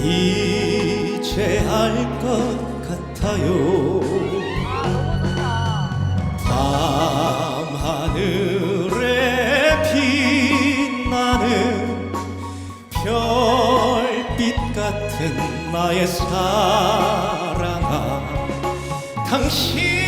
이제 알 것 같아요. 아, 밤하늘에 빛나는 별빛 같은 나의 사랑아 당신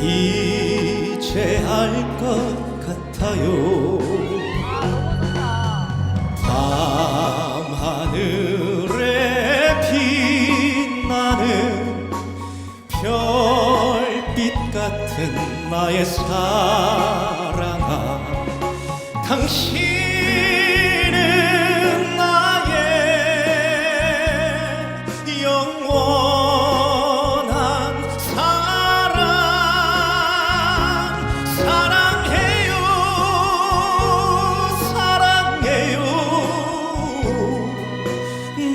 이제 알 것 같아요. 밤하늘에 빛나는 별빛 같은 나의 사랑아 당신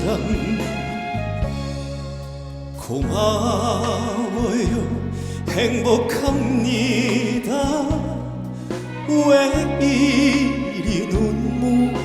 사랑 고마워요. 행복합니다. 왜 이리 눈물